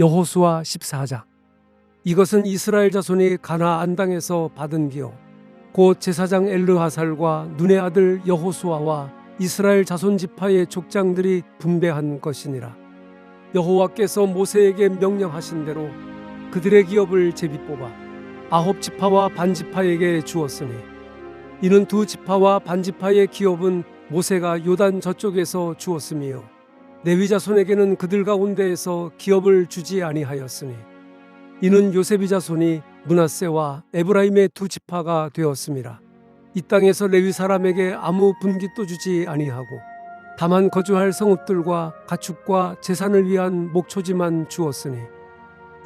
여호수아 14장. 이것은 이스라엘 자손이 가나안 땅에서 받은 기업 곧 제사장 엘르하살과 눈의 아들 여호수아와 이스라엘 자손 지파의 족장들이 분배한 것이니라. 여호와께서 모세에게 명령하신 대로 그들의 기업을 제비 뽑아 아홉 지파와 반 지파에게 주었으니 이는 두 지파와 반 지파의 기업은 모세가 요단 저쪽에서 주었으며 레위 자 손에게는 그들 가운데에서 기업을 주지 아니하였으니 이는 요셉이 자손이 문하세와 에브라임의 두 지파가 되었습니다. 이 땅에서 레위 사람에게 아무 분깃도 주지 아니하고 다만 거주할 성읍들과 가축과 재산을 위한 목초지만 주었으니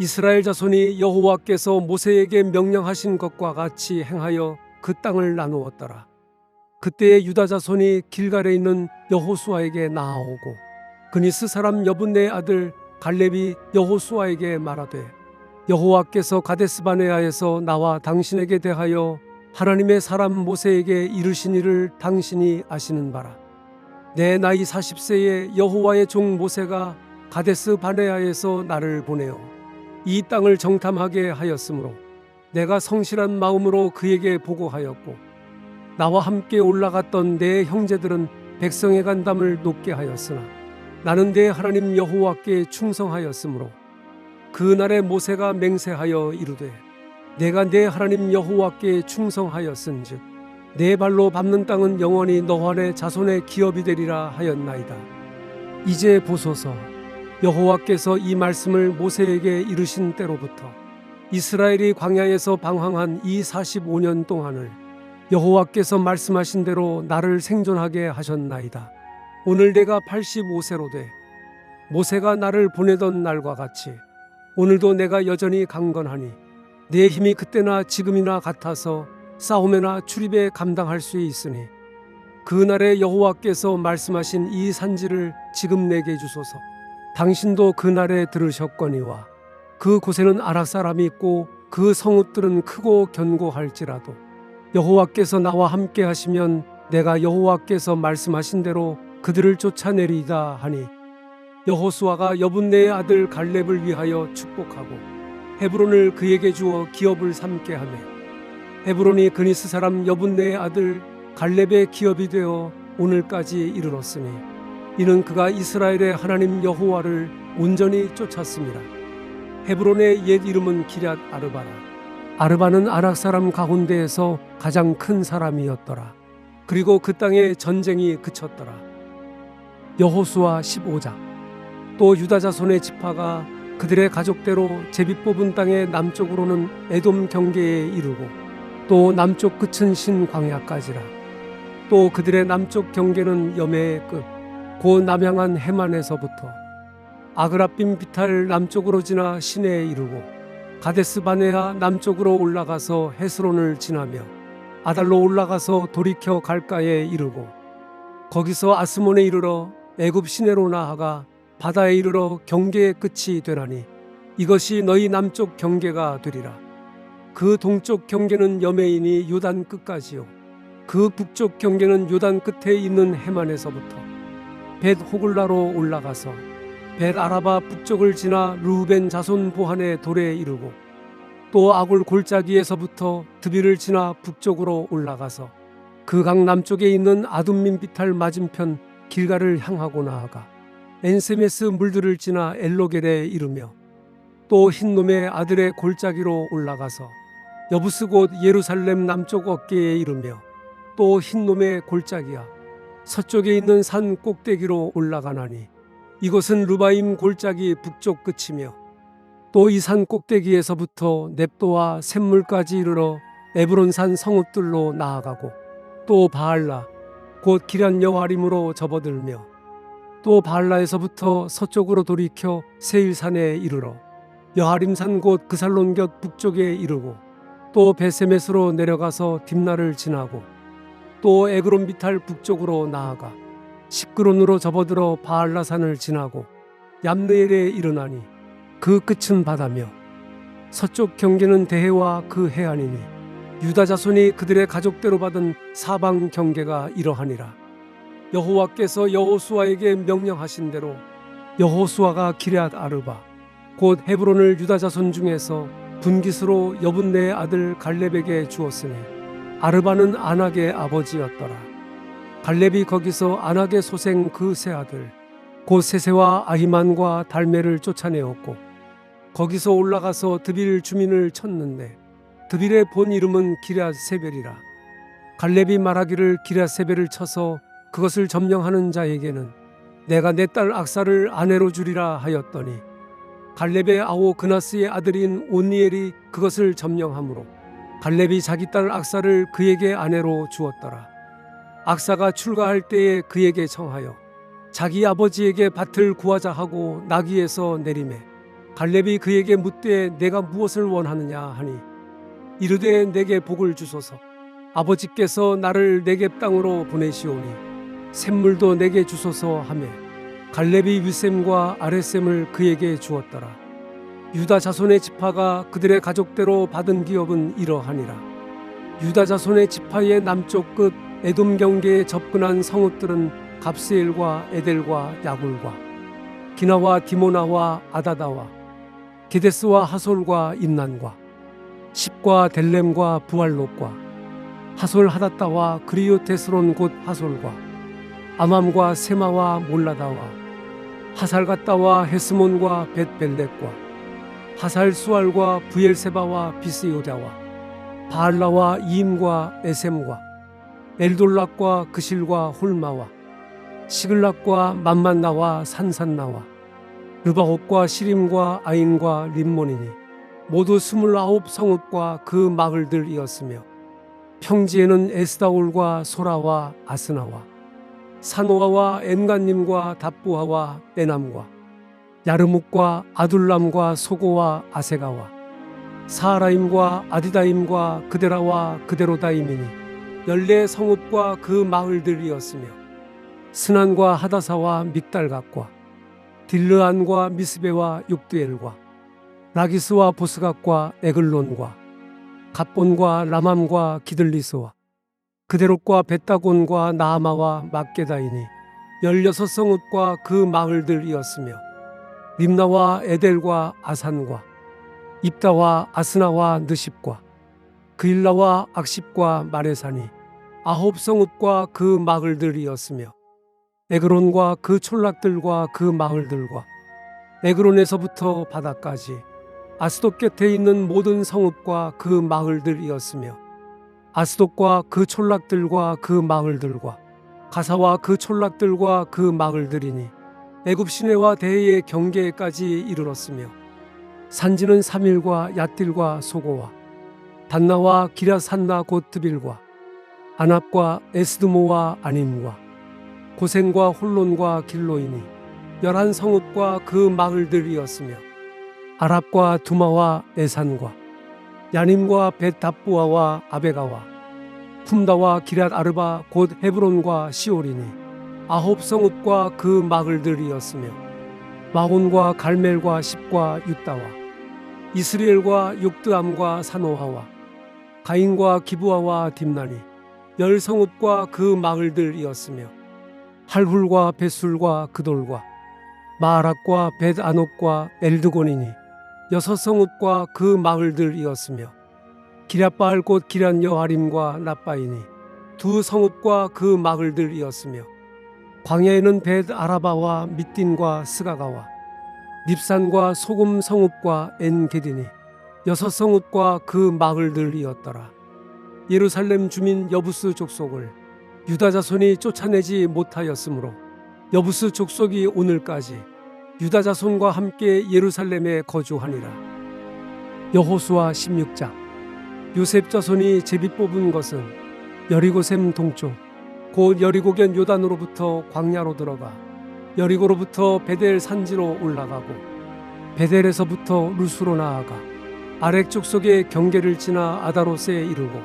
이스라엘 자손이 여호와께서 모세에게 명령하신 것과 같이 행하여 그 땅을 나누었더라. 그때에 유다 자손이 길갈에 있는 여호수아에게 나아오고 그니스 사람 여분네의 아들 갈렙이 여호수아에게 말하되 여호와께서 가데스바네아에서 나와 당신에게 대하여 하나님의 사람 모세에게 이르신 일을 당신이 아시는 바라. 내 나이 40세에 여호와의 종 모세가 가데스 바네아에서 나를 보내어 이 땅을 정탐하게 하였으므로 내가 성실한 마음으로 그에게 보고하였고 나와 함께 올라갔던 내 형제들은 백성의 간담을 높게 하였으나 나는 내 하나님 여호와께 충성하였으므로 그날에 모세가 맹세하여 이르되 내가 내 하나님 여호와께 충성하였은즉 내 발로 밟는 땅은 영원히 너와 자손의 기업이 되리라 하였나이다. 이제 보소서 여호와께서 이 말씀을 모세에게 이르신 때로부터 이스라엘이 광야에서 방황한 이 45년 동안을 여호와께서 말씀하신 대로 나를 생존하게 하셨나이다. 오늘 내가 85세로 돼 모세가 나를 보내던 날과 같이 오늘도 내가 여전히 강건하니 내 힘이 그때나 지금이나 같아서 싸움에나 출입에 감당할 수 있으니 그날에 여호와께서 말씀하신 이 산지를 지금 내게 주소서. 당신도 그날에 들으셨거니와 그 곳에는 아락 사람이 있고 그 성읍들은 크고 견고할지라도 여호와께서 나와 함께 하시면 내가 여호와께서 말씀하신 대로 그들을 쫓아내리이다 하니 여호수아가 여분네의 아들 갈렙을 위하여 축복하고 헤브론을 그에게 주어 기업을 삼게 하매 헤브론이 그니스 사람 여분네의 아들 갈렙의 기업이 되어 오늘까지 이르렀으니 이는 그가 이스라엘의 하나님 여호와를 온전히 쫓았습니다. 헤브론의 옛 이름은 기럇 아르바라. 아르바는 아락 사람 가운데에서 가장 큰 사람이었더라. 그리고 그 땅에 전쟁이 그쳤더라. 여호수아 15장. 또 유다 자손의 지파가 그들의 가족대로 제비 뽑은 땅의 남쪽으로는 에돔 경계에 이르고 또 남쪽 끝은 신광야까지라. 또 그들의 남쪽 경계는 여매의 끝, 곧 남향한 해만에서부터 아그라빔 비탈 남쪽으로 지나 시내에 이르고 가데스 바네아 남쪽으로 올라가서 헤스론을 지나며 아달로 올라가서 돌이켜 갈가에 이르고 거기서 아스몬에 이르러 애굽 시내로 나아가 바다에 이르러 경계의 끝이 되나니 이것이 너희 남쪽 경계가 되리라. 그 동쪽 경계는 여메인이 요단 끝까지요. 그 북쪽 경계는 요단 끝에 있는 해만에서부터 벳 호글라로 올라가서 벳 아라바 북쪽을 지나 루벤 자손 보한의 돌에 이르고 또 아굴 골짜기에서부터 드비를 지나 북쪽으로 올라가서 그 강 남쪽에 있는 아둠민 비탈 맞은편 길가를 향하고 나아가 엔세메스 물들을 지나 엘로겔에 이르며 또 흰놈의 아들의 골짜기로 올라가서 여부스 곧 예루살렘 남쪽 어깨에 이르며 또 흰놈의 골짜기야 서쪽에 있는 산 꼭대기로 올라가나니 이곳은 루바임 골짜기 북쪽 끝이며 또 이 산 꼭대기에서부터 넵도와 샘물까지 이르러 에브론산 성읍들로 나아가고 또 바알라 곧 기란 여화림으로 접어들며 또 바알라에서부터 서쪽으로 돌이켜 세일산에 이르러 여하림산 곧 그살론 곁 북쪽에 이르고 또 베세메스로 내려가서 딥나를 지나고 또 에그론 비탈 북쪽으로 나아가 시끄론으로 접어들어 바알라산을 지나고 얌느엘에 이르나니 그 끝은 바다며 서쪽 경계는 대해와 그 해안이니 유다 자손이 그들의 가족대로 받은 사방 경계가 이러하니라 여호와께서 여호수아에게 명령하신 대로 여호수아가 기럇 아르바 곧 헤브론을 유다 자손 중에서 분깃으로 여분네의 아들 갈렙에게 주었으니 아르바는 안악의 아버지였더라. 갈렙이 거기서 안악의 소생 그 세 아들 곧 세세와 아히만과 달메를 쫓아내었고 거기서 올라가서 드빌 주민을 쳤는데 드빌의 본 이름은 기랴 세벨이라. 갈렙이 말하기를 기랴 세벨을 쳐서 그것을 점령하는 자에게는 내가 내 딸 악사를 아내로 주리라 하였더니 갈렙의 아오 그나스의 아들인 온니엘이 그것을 점령하므로 갈렙이 자기 딸 악사를 그에게 아내로 주었더라. 악사가 출가할 때에 그에게 청하여 자기 아버지에게 밭을 구하자 하고 나귀에서 내림에 갈렙이 그에게 묻되 내가 무엇을 원하느냐 하니 이르되 내게 복을 주소서. 아버지께서 나를 내게 땅으로 보내시오니 샘물도 내게 주소서 하매 갈렙이 윗샘과 아랫샘을 그에게 주었더라. 유다 자손의 지파가 그들의 가족대로 받은 기업은 이러하니라. 유다 자손의 지파의 남쪽 끝 에돔 경계에 접근한 성읍들은 갑스엘과 에델과 야굴과 기나와 디모나와 아다다와 게데스와 하솔과 인난과 십과 델렘과 부알롯과 하솔 하다따와 그리오테스론 곧 하솔과 아맘과 세마와 몰라다와 하살가따와 헤스몬과 벳벨렉과 하살 수알과 부엘세바와 비스요다와 바알라와 이임과 에셈과 엘돌락과 그실과 홀마와 시글락과 만만나와 산산나와 르바옥과 시림과 아인과 림몬이니 모두 스물아홉 성읍과 그 마을들이었으며 평지에는 에스다올과 소라와 아스나와 사노아와 엔간님과 답부하와 에남과 야르묵과 아둘람과 소고와 아세가와 사라임과 아디다임과 그데라와 그데로다임이니 열네 성읍과 그 마을들이었으며 스난과 하다사와 믹달각과 딜르안과 미스베와 육두엘과 라기스와 보스각과 에글론과 갑본과 라맘과 기들리스와 그대롯과 베타곤과 나아마와 막게다이니 열여섯 성읍과 그 마을들이었으며 림나와 에델과 아산과 입다와 아스나와 느십과 그일라와 악십과 마레산이 아홉 성읍과 그 마을들이었으며 에그론과 그 촌락들과 그 마을들과 에그론에서부터 바다까지 아스돗 곁에 있는 모든 성읍과 그 마을들이었으며 아스돗과 그 촌락들과 그 마을들과 가사와 그 촌락들과 그 마을들이니 애굽 시내와 대해의 경계까지 이르렀으며 산지는 삼일과 얏딜과 소고와 단나와 기라산나 곧 드빌과 아납과 에스드모와 아님과 고센과 홀론과 길로이니 열한 성읍과 그 마을들이었으며 아랍과 두마와 에산과 야님과 벳답부아와 아베가와 품다와 기랏 아르바 곧 헤브론과 시오리니 아홉 성읍과 그 마을들이었으며 마온과 갈멜과 십과 유다와 이스리엘과 육드암과 사노하와 가인과 기부아와 딥나니 열 성읍과 그 마을들이었으며 할훌과 벳술과 그돌과 마락과 벳아녹과 엘드곤이니 여섯 성읍과 그 마을들이었으며 기랴바알 곧 기란 여하림과 나빠이니 두 성읍과 그 마을들이었으며 광야에는 벳 아라바와 밑딘과 스가가와 닙산과 소금 성읍과 엔게디니 여섯 성읍과 그 마을들이었더라. 예루살렘 주민 여부스 족속을 유다 자손이 쫓아내지 못하였으므로 여부스 족속이 오늘까지 유다 자손과 함께 예루살렘에 거주하니라. 여호수아 16장 요셉 자손이 제비 뽑은 것은 여리고샘 동쪽 곧 여리고견 요단으로부터 광야로 들어가 여리고로부터 베델 산지로 올라가고 베델에서부터 루스로 나아가 아렉 족속의 경계를 지나 아다로스에 이르고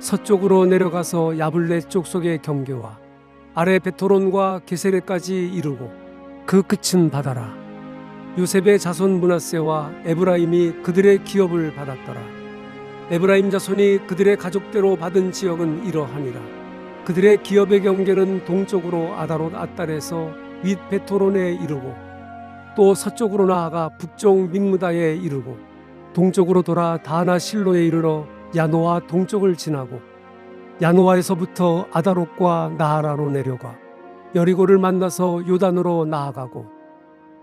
서쪽으로 내려가서 야블레 족속의 경계와 아래 베토론과 게세레까지 이르고 그 끝은 바다라. 요셉의 자손 문하세와 에브라임이 그들의 기업을 받았더라. 에브라임 자손이 그들의 가족대로 받은 지역은 이러하니라. 그들의 기업의 경계는 동쪽으로 아다롯 아딸에서 윗 베토론에 이르고 또 서쪽으로 나아가 북쪽 믹무다에 이르고 동쪽으로 돌아 다나 실로에 이르러 야노아 동쪽을 지나고 야노아에서부터 아다롯과 나하라로 내려가 여리고를 만나서 요단으로 나아가고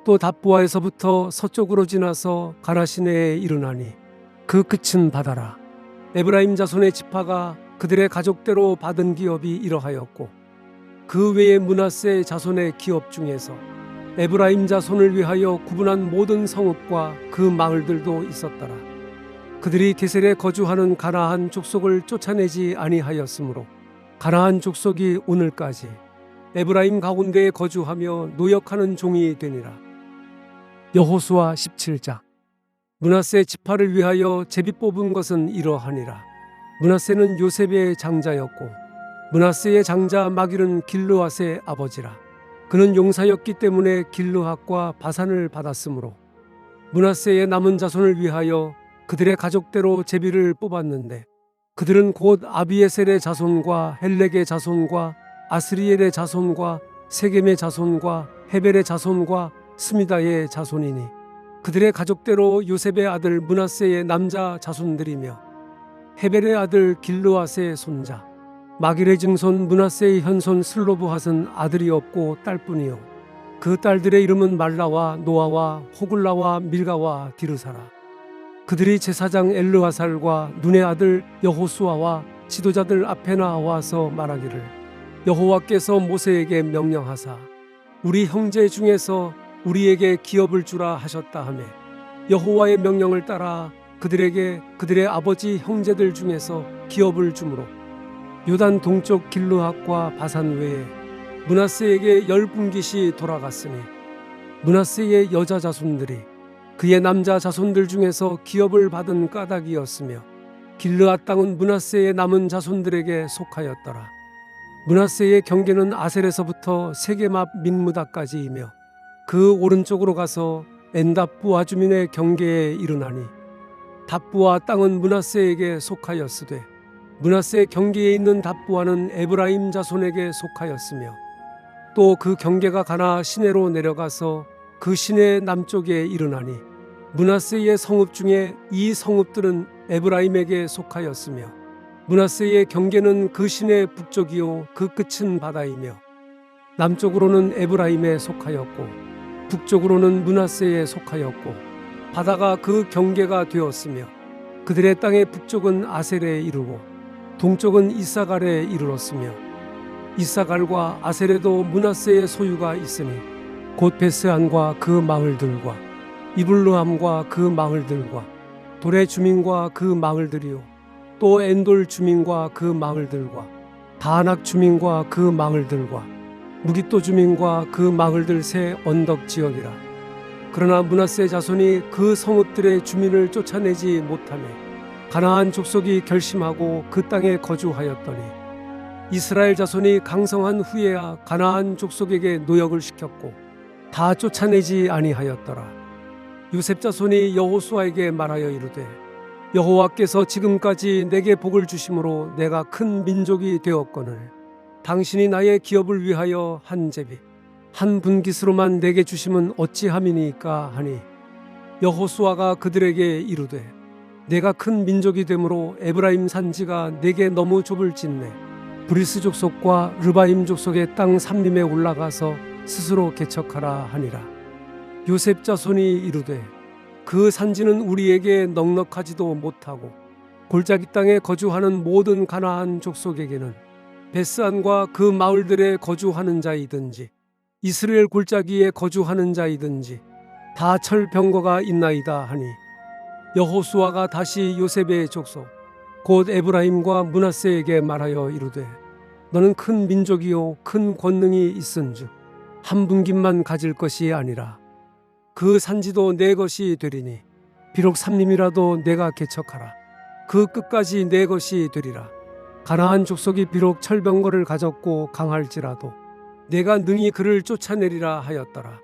또 답부아에서부터 서쪽으로 지나서 가라시네에 이르나니 그 끝은 바다라 에브라임 자손의 지파가 그들의 가족대로 받은 기업이 이러하였고 그 외에 문하세 자손의 기업 중에서 에브라임 자손을 위하여 구분한 모든 성읍과 그 마을들도 있었더라. 그들이 게셀에 거주하는 가나안 족속을 쫓아내지 아니하였으므로 가나안 족속이 오늘까지 에브라임 가운데에 거주하며 노역하는 종이 되니라. 여호수아 17장 문하세 지파를 위하여 제비 뽑은 것은 이러하니라. 문하세는 요셉의 장자였고 문하세의 장자 마길은 길르앗의 아버지라. 그는 용사였기 때문에 길르앗과 바산을 받았으므로 문하세의 남은 자손을 위하여 그들의 가족대로 제비를 뽑았는데 그들은 곧 아비에셀의 자손과 헬렉의 자손과 아스리엘의 자손과 세겜의 자손과 헤벨의 자손과 스미다의 자손이니 그들의 가족대로 요셉의 아들 문하세의 남자 자손들이며 헤벨의 아들 길르앗의 손자 마길의 증손 문하세의 현손 슬로브핫은 아들이 없고 딸뿐이요. 그 딸들의 이름은 말라와 노아와 호글라와 밀가와 디르사라. 그들이 제사장 엘르하살과 눈의 아들 여호수아와 지도자들 앞에 나와서 말하기를 여호와께서 모세에게 명령하사 우리 형제 중에서 우리에게 기업을 주라 하셨다 하매 여호와의 명령을 따라 그들에게 그들의 아버지 형제들 중에서 기업을 주므로 요단 동쪽 길르앗과 바산 외에 문하세에게 열 분깃이 돌아갔으니 문하세의 여자 자손들이 그의 남자 자손들 중에서 기업을 받은 까닭이었으며 길르앗 땅은 문하세의 남은 자손들에게 속하였더라. 문하세의 경계는 아셀에서부터 앞 민무다까지이며 그 오른쪽으로 가서 엔답부아 주민의 경계에 이르나니 답부아 땅은 문하세에게 속하였으되 문하세 경계에 있는 답부아는 에브라임 자손에게 속하였으며 또 그 경계가 가나 시내로 내려가서 그 시내 남쪽에 이르나니 문하세의 성읍 중에 이 성읍들은 에브라임에게 속하였으며 문하세의 경계는 그 시내 북쪽이요 그 끝은 바다이며 남쪽으로는 에브라임에 속하였고 북쪽으로는 문하세에 속하였고 바다가 그 경계가 되었으며 그들의 땅의 북쪽은 아셀에 이르고 동쪽은 이사갈에 이르렀으며 이사갈과 아셀에도 문하세의 소유가 있으니 곧 베스안과 그 마을들과 이블르함과 그 마을들과 돌의 주민과 그 마을들이요 또 엔돌 주민과 그 마을들과 다낙 주민과 그 마을들과 무기또 주민과 그 마을들 새 언덕 지역이라. 그러나 문하세 자손이 그 성읍들의 주민을 쫓아내지 못하며 가나안 족속이 결심하고 그 땅에 거주하였더니 이스라엘 자손이 강성한 후에야 가나안 족속에게 노역을 시켰고 다 쫓아내지 아니하였더라. 요셉 자손이 여호수아에게 말하여 이르되 여호와께서 지금까지 내게 복을 주심으로 내가 큰 민족이 되었거늘 당신이 나의 기업을 위하여 한 제비 한 분깃으로만 내게 주심은 어찌함이니까 하니 여호수아가 그들에게 이르되 내가 큰 민족이 되므로 에브라임 산지가 내게 너무 좁을진네 브리스 족속과 르바임 족속의 땅 삼림에 올라가서 스스로 개척하라 하니라. 요셉 자손이 이르되 그 산지는 우리에게 넉넉하지도 못하고 골짜기 땅에 거주하는 모든 가나안 족속에게는 베스안과 그 마을들에 거주하는 자이든지 이스라엘 골짜기에 거주하는 자이든지 다 철병거가 있나이다 하니 여호수아가 다시 요셉의 족속 곧 에브라임과 문하세에게 말하여 이르되 너는 큰 민족이요 큰 권능이 있은즉 한 분깃만 가질 것이 아니라 그 산지도 내 것이 되리니 비록 삼림이라도 내가 개척하라. 그 끝까지 내 것이 되리라. 가나안 족속이 비록 철병거를 가졌고 강할지라도 내가 능히 그를 쫓아내리라 하였더라